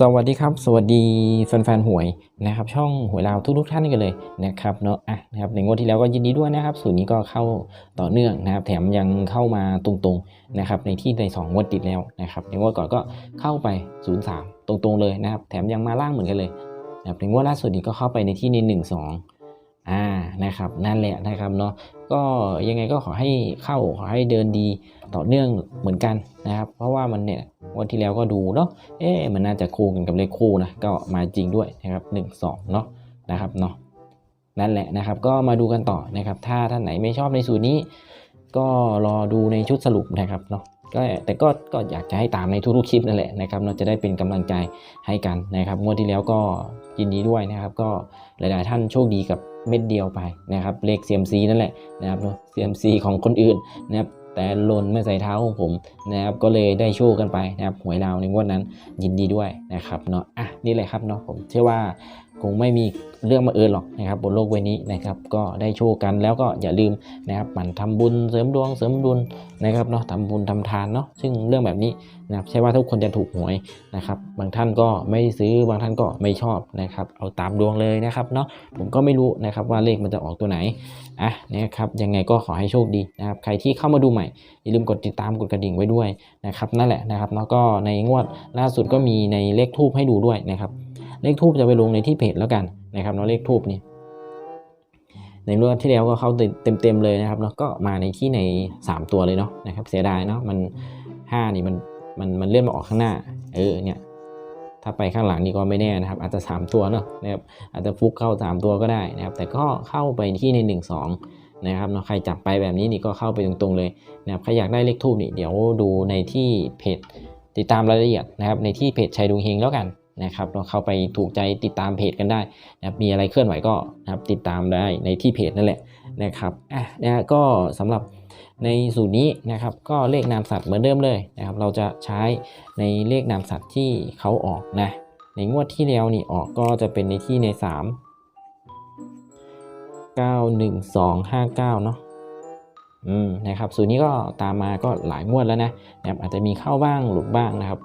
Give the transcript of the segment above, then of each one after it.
สวัสดีครับ สวัสดีแฟนๆหวยนะครับ ช่องหวยลาวทุกๆท่านกันเลยนะครับเนาะอะนะครับในงวดที่แล้วก็ยินดีด้วยนะครับสูตรนี้ก็เข้าต่อเนื่องนะครับ แถมยังเข้ามาตรงๆนะครับ ในที่ใน2งวดติดแล้วนะครับ ในงวดก่อนก็เข้าไป 03 ตรงๆเลยนะครับ แถมยังมาล่างเหมือนกันเลย นะครับในงวดล่าสุดนี้ก็เข้าไปในที่ใน1 2อ่านะครับนั่นแหละนะครับเนาะก็ยังไงก็ขอให้เข้าขอให้เดินดีต่อเนื่องเหมือนกันนะครับ เพราะว่ามันเนี่ยวันที่แล้วก็ดูเนาะเอ๊ะมันน่าจะคู่กันกับเลขคู่นะก็มาจริงด้วยนะครับ1 2เนาะนะครับเนาะนั่นแหละนะครับ ก็มาดูกันต่อนะครับ ถ้าท่านไหนไม่ชอบในสูตรนี้ ก็รอดูในชุดสรุปนะครับเนาะ ก็แต่ก็ก็อยากจะให้ตามในทุกๆคลิปนั่นแหละนะครับเราจะได้เป็นกำลังใจให้กันนะครับงวดที่แล้วก็ยินดีด้วยนะครับก็หลายๆท่านโชคดีกับเม็ดเดียวไปนะครับเลข CMC นั่นแหละนะครับเนาะ CMC ของคนอื่นนะครับแต่หล่นไม่ใส่เท้าของผมนะครับก็เลยได้โชคกันไปนะครับหวยลาวในงวดนั้นยินดีด้วยนะครับเนาะอะนี่แหละครับเนาะผมเชื่อว่า คงไม่มีเรื่องมาเอิญหรอกนะครับบนโลกใบนี้นะครับก็ได้โชคกันแล้วก็อย่าลืมนะครับหมั่นทำบุญเสริมดวงเสริมบุญนะครับเนาะทำบุญทำทานเนาะซึ่งเรื่องแบบนี้นะครับใช่ว่าทุกคนจะถูกหวยนะครับบางท่านก็ไม่ซื้อบางท่านก็ไม่ชอบนะครับเอาตามดวงเลยนะครับเนาะผมก็ไม่รู้นะครับว่าเลขมันจะออกตัวไหนอะนะครับยังไงก็ขอให้โชคดีนะครับใครที่เข้ามาดูใหม่อย่าลืมกดติดตามกดกระดิ่งไว้ด้วยนะครับนั่นแหละนะครับแล้วก็ในงวดล่าสุดก็มีในเลขทูบให้ดูด้วยนะครับ เลขทูบจะไปลงในที่เพจแล้วกันนะครับเนาะเลขทูบนี่ในงวดที่แล้วก็เข้าเต็มๆเลยนะครับแล้วก็มาในที่ใน 3 ตัวเลยเนาะนะครับเสียดายเนาะมัน5นี่มันมันมันเลื่อนมาออกข้างหน้าเออเนี่ยถ้าไปข้างหลังนี่ก็ไม่แน่นะครับ อาจจะ 3 ตัวเนาะนะครับอาจจะฟุกเข้า 3 ตัวก็ได้นะครับ แต่ก็เข้าไปที่ใน 1 2 นะครับเนาะใครจับไปแบบนี้นี่ก็เข้าไปตรงๆเลยนะครับใครอยากได้เลขทูบนี่เดี๋ยวดูในที่เพจติดตามรายละเอียดนะครับในที่เพจชัยดวงเฮงแล้วกัน นะครับเราเข้าไปถูกใจติดตามเพจกันได้นะครับมีอะไรเคลื่อนไหวก็นะครับติดตามได้ในที่เพจนั่นแหละนะครับอะนะก็สำหรับในสูตรนี้นะครับก็เลขนามสัตว์เหมือนเดิมเลยนะครับเราจะใช้ในเลขนามสัตว์ที่เขาออกนะในงวดที่แล้วนี่ออกก็จะเป็นในที่ใน 3 91259 เนาะอืมนะครับสูตรนี้ก็ตามมาก็หลายงวดแล้วนะนะครับอาจจะมีเข้าบ้างหลุดบ้างนะครับ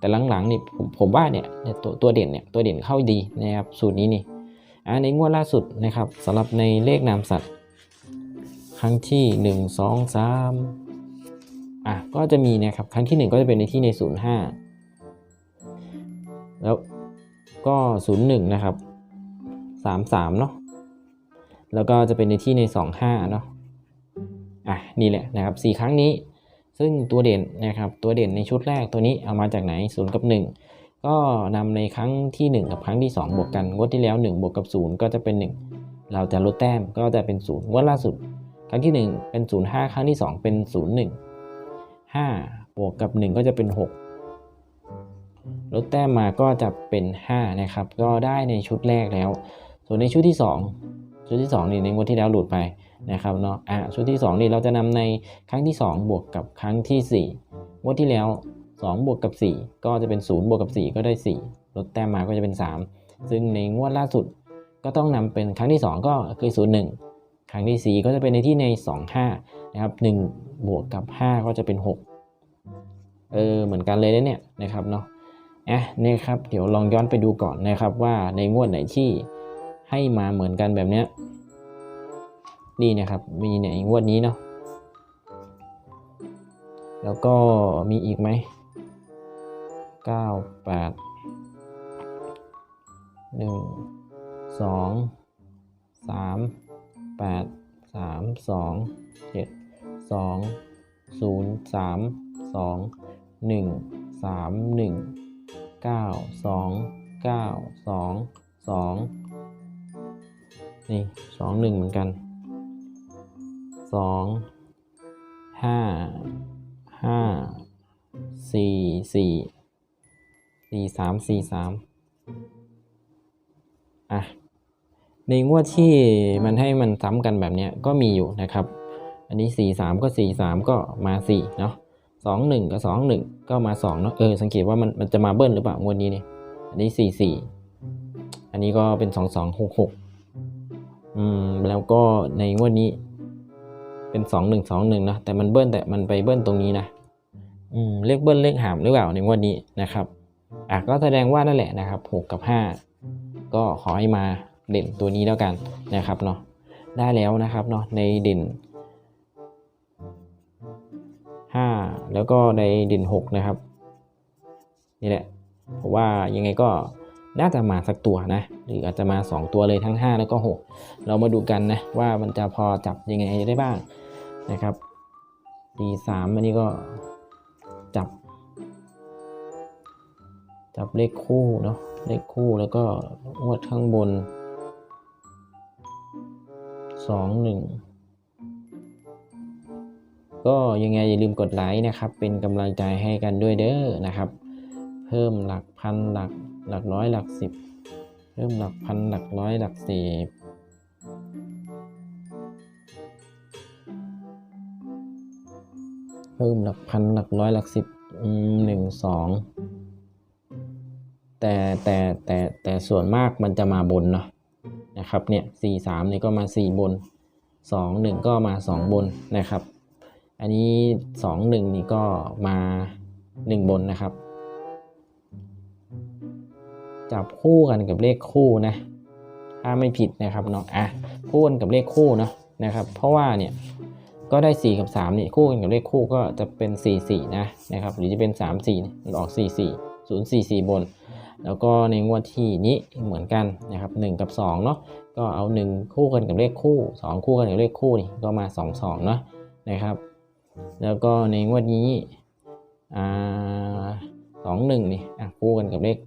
แต่หลังๆนี่ผมผมว่าเนี่ยตัวตัวเด่นเนี่ยตัวเด่นเข้าดีนะครับสูตรนี้นี่อ่าในงวดล่าสุดนะครับสำหรับในเลขนามสัตว์ ครั้งที่ 1 2 3อะก็จะมีนะครับครั้งที่ 1 ก็จะเป็นในที่ใน 05 แล้วก็ 01 นะครับ 33 เนาะแล้วก็จะเป็นในที่ใน 25 เนาะอะนี่แหละนะครับ 4 ครั้งนี้ ซึ่งตัวเด่นนะครับตัวเด่นในชุดแรกตัวนี้เอามาจากไหน0กับ 1 ก็นำในครั้งที่ 1 กับครั้งที่ 2 บวกกันงวดที่แล้ว 1 บวกกับ 0 ก็จะเป็น 1 เราจะลดแต้มก็จะเป็น 0 งวดล่าสุด ครั้งที่ 1 เป็น 0 5 ครั้งที่ 2 เป็น 0 1 5 บวกกับ 1 ก็จะเป็น 6 ลดแต้มมาก็จะเป็น 5 นะครับ ก็ได้ในชุดแรกแล้ว ส่วนในชุดที่ 2 ชุดที่2นี่ในงวดที่แล้วหลุดไป นะครับเนาะอะชุดที่2นี่เราจะนำในครั้งที่ 2 บวกกับครั้งที่4งวดที่แล้ว 2 บวกกับ 4 ก็จะเป็น 0 บวกกับ 4 ก็ได้ 4 ลดแต้มมาก็จะเป็น 3 ซึ่งในงวดล่าสุดก็ต้องนำเป็นครั้งที่ 2 ก็คือ 0 1 ครั้งที่ 4 ก็จะเป็นในที่ใน 2 5 นะครับ 1 บวกกับ 5 ก็จะเป็น 6 เออเหมือนกันเลยนะเนี่ยนะครับเนาะอะเนี่ยครับเดี๋ยวลองย้อนไปดูก่อนนะครับว่าในงวดไหนที่ให้มาเหมือนกันแบบเนี้ย นี่นะครับ มีในงวดนี้เนาะแล้วก็มีอีกไหมเก้าแปดหนึ่งสองสามแปดสามสองเจ็ดสองศูนย์สามสองหนึ่งสามหนึ่งเก้าสองเก้าสองสองนี่สองหนึ่งเหมือนกัน สองห้าห้าสี่สี่สี่สามสี่สามอะในงวดที่มันให้มันซ้ำกันแบบเนี้ยก็มีอยู่นะครับ อันนี้สี่สามก็สี่สามก็มาสี่เนาะสองหนึ่งกับสองหนึ่งก็มาสองเนาะเออสังเกตว่ามันมันจะมาเบิ้ลหรือเปล่างวดนี้เนี่ยอันนี้สี่สี่อันนี้ก็เป็นสองสองหกหกอืมแล้วก็ในงวดนี้ เป็นสองหนึ่งสองหนึ่งนะแต่มันเบิ้ลแต่มันไปเบิ้ลตรงนี้นะอืมเลขเบิ้ลเลขหามหรือเปล่าในวดนี้นะครับอะก็แสดงว่านั่นแหละนะครับหกกับห้าก็ขอให้มาเด่นตัวนี้แล้วกันนะครับเนาะได้แล้วนะครับเนาะในเด่นห้าแล้วก็ในเด่นหกนะครับ นี่แหละเพราะว่ายังไงก็ น่าจะมาสักตัวนะ หรืออาจจะมา 2 ตัวเลยทั้ง 5 แล้วก็ 6 เรามาดูกันนะ ว่ามันจะพอจับยังไงได้บ้างนะครับดีสามอันนี้ก็จับ จับเลขคู่เนาะเลขคู่แล้วก็งวดข้างบน 2 1ก็ยังไงอย่าลืมกดไลค์นะครับ เป็นกำลังใจให้กันด้วยเด้อนะครับ เพิ่มหลักพันหลักหลักร้อยหลักสิบเพิ่มหลักพันหลักร้อยหลักสิบเพิ่มหลักพันหลักร้อยหลักสิบหนึ่งสองแต่แต่แต่แต่ส่วนมากมันจะมาบนเนาะนะครับเนี่ยสี่สามนี่ก็มาสี่บนสองหนึ่งก็มาสองบนนะครับ อันนี้สองหนึ่งนี่ก็มาหนึ่งบนนะครับ จับคู่กันกับเลขคู่นะถ้าไม่ผิดนะครับเนาะอะคู่กันกับเลขคู่เนาะนะครับ เพราะว่าเนี่ยก็ได้ 4 กับ3นี่คู่กันกับเลขคู่ก็จะเป็น 4 4 นะนะครับหรือจะเป็น 3 4เนี่ยมันออก 4 4 0 4 4 บน แล้วก็ในงวดที่นี้เหมือนกันนะครับ1กับ2เนาะก็เอา 1 คู่กันกับเลขคู่ 2 คู่กันกับเลขคู่นี่ก็มา 2 2เนาะนะครับ แล้วก็ในงวดนี้อ่าสองหนึ่งนี่อะคู่กันกับเลข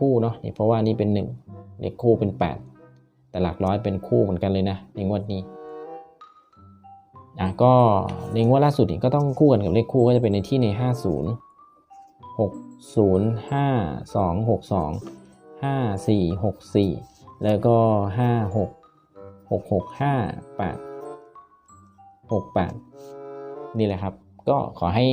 คู่เนาะนี่เพราะว่านี่เป็น 1 เลขคู่เป็น 8 แต่หลักร้อยเป็นคู่เหมือนกันเลยนะในงวดนี้อะก็ในงวดล่าสุดนี่ก็ต้องคู่กันกับเลขคู่ก็จะเป็นในที่ใน 50 60 5 2 6 2 5 4 6 4 แล้วก็ 5 6 6 6 5 8 6 8 นี่แหละครับ ก็ขอให้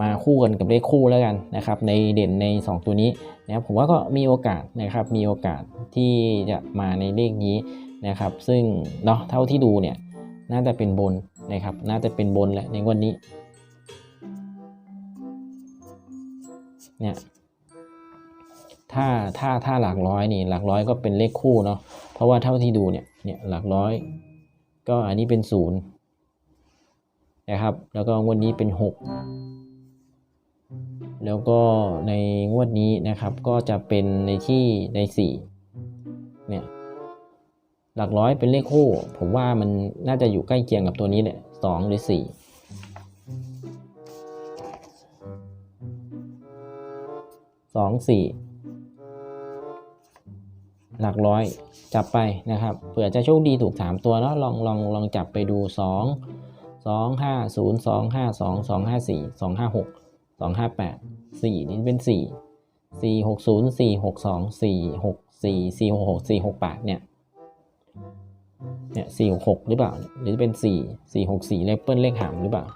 มาคู่กันกับเลขคู่แล้วกันนะครับในเด่นใน 2 ตัวนี้นะครับผมว่าก็มีโอกาสนะครับมีโอกาสที่จะมาในเลขนี้นะครับซึ่งเนาะเท่าที่ดูเนี่ยน่าจะเป็นบนนะครับน่าจะเป็นบนแหละในวันนี้เนี่ยถ้าถ้าถ้าหลักร้อยนี่หลักร้อยก็เป็นเลขคู่เนาะเพราะว่าเท่าที่ดูเนี่ยเนี่ยหลักร้อย ก็อันนี้เป็นศูนย์นะครับแล้วก็งวดนี้เป็นหก แล้วก็ในงวดนี้นะครับก็จะเป็นในที่ในสี่เนี่ยหลักร้อยเป็นเลขคู่ ผมว่ามันน่าจะอยู่ใกล้เคียงกับตัวนี้แหละสองหรือสี่สองสี่หลักร้อยจับไปนะครับเผื่อจะโชคดีถูกสามตัวเนาะลองลองลองจับไปดูสองสองห้าศูนย์สองห้าสองสองห้าสี่สองห้าหก สองห้าแปดสี่นี่เป็นสี่สี่หกศูนย์สี่หกสองสี่หกสี่สี่หกหกสี่หกแปดเนี่ยเนี่ยสี่หกหกหรือเปล่า หรือจะเป็นสี่สี่หกสี่เลขเปิ้ลเลขหามหรือเปล่า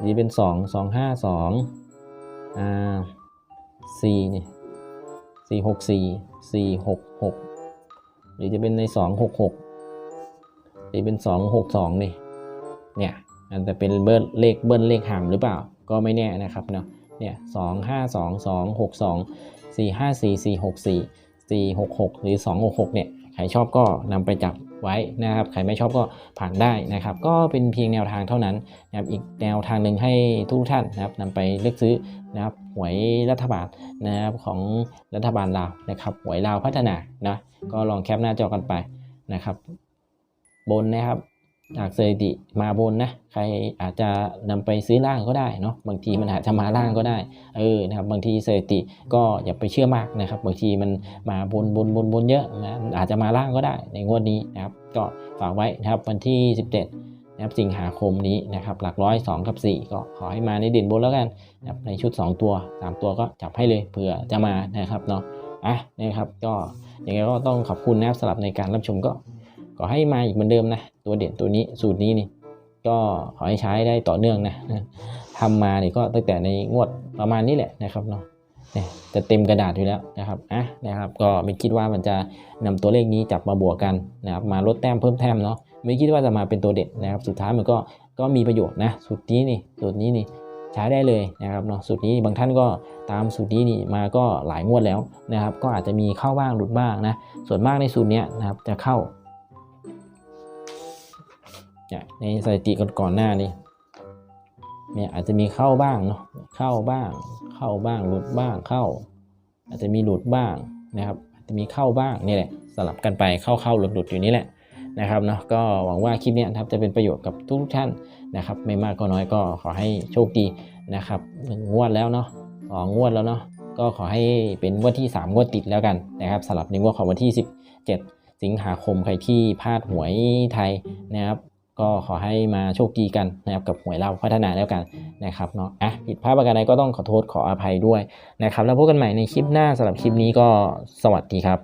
หรือเป็นสองสองห้าสองอ่าสี่เนี่ยสี่หกสี่สี่หกหกหรือจะเป็นในสองหกหกหรือเป็นสองหกสองนี่เนี่ย มันจะเป็นเบิ้ลเลขเบิ้ลเลขหามหรือเปล่า ก็ไม่แน่นะครับเนาะเนี่ยสองห้าสองสองหกสองสี่ห้าสี่สี่หกสี่สี่หกหกหรือสองหกหกเนี่ยใครชอบก็นำไปจับไว้นะครับ ใครไม่ชอบก็ผ่านได้นะครับ ก็เป็นเพียงแนวทางเท่านั้นนะครับ อีกแนวทางหนึ่งให้ทุกท่านนะครับนำไปเลือกซื้อนะครับ หวยรัฐบาลนะครับของรัฐบาลลาวนะครับ หวยลาวพัฒนานะ ก็ลองแคปหน้าจอกันไปนะครับ บนนะครับ จากสถิติมาบนนะ ใครอาจจะนำไปซื้อล่างก็ได้เนาะบางทีมันอาจจะมาล่างก็ได้เออนะครับบางทีสถิติก็อย่าไปเชื่อมากนะครับบางทีมันมาบนบนบนบนเยอะนะอาจจะมาล่างก็ได้ในงวดนี้นะครับก็ฝากไว้นะครับวันที่ 17นะครับสิงหาคมนี้นะครับหลักร้อย2กับ 4 ก็ขอให้มาในเด่นบนแล้วกันนะครับในชุด 2 ตัว 3 ตัวก็จับให้เลยเผื่อจะมานะครับเนาะอะนะครับก็ยังไงก็ต้องขอบคุณนะครับสำหรับในการรับชมก็ ขอให้มาอีกเหมือนเดิมนะ ตัวเด่นตัวนี้สูตรนี้นี่ ก็ขอให้ใช้ได้ต่อเนื่องนะทำมาเนี่ยก็ตั้งแต่ในงวดประมาณนี้แหละนะครับเนาะเนี่ยจะเต็มกระดาษอยู่แล้วนะครับอะนะครับก็ไม่คิดว่ามันจะนำตัวเลขนี้จับมาบวกกันนะครับมาลดแต้มเพิ่มแต้มเนาะไม่คิดว่าจะมาเป็นตัวเด็ดนะครับ สุดท้ายมันก็ก็มีประโยชน์นะสูตรนี้นี่สูตรนี้นี่ใช้ได้เลยนะครับเนาะสูตรนี้บางท่านก็ตามสูตรนี้นี่มาก็หลายงวดแล้วนะครับ ก็อาจจะมีเข้าบ้างหลุดบ้างนะส่วนมากในสูตรเนี้ยนะครับจะเข้า เนี่ยในสถิติก่อนๆหน้านี่เนี่ยอาจจะมีเข้าบ้างเนาะเข้าบ้าง เข้าบ้างหลุดบ้างเข้า อาจจะมีหลุดบ้างนะครับอาจจะมีเข้าบ้างนี่แหละสลับกันไปเข้าเข้าหลุดหลุดอยู่นี่แหละนะครับเนาะก็หวังว่าคลิปนี้นะครับจะเป็นประโยชน์กับทุกท่านนะครับ ไม่มากก็น้อยก็ขอให้โชคดีนะครับหนึ่งงวดแล้วเนาะสองงวดแล้วเนาะก็ขอให้เป็นงวดที่ 3 งวดติดแล้วกันนะครับสลับในงวดของวันที่ 17 สิงหาคมใครที่พลาดหวยไทยนะครับ ก็ขอให้มาโชคดีกันนะครับกับหวยเราพัฒนาแล้วกันนะครับเนาะอะผิดพลาดประการใดก็ต้องขอโทษขออภัยด้วยนะครับ แล้วพบกันใหม่ในคลิปหน้าสำหรับคลิปนี้ก็สวัสดีครับ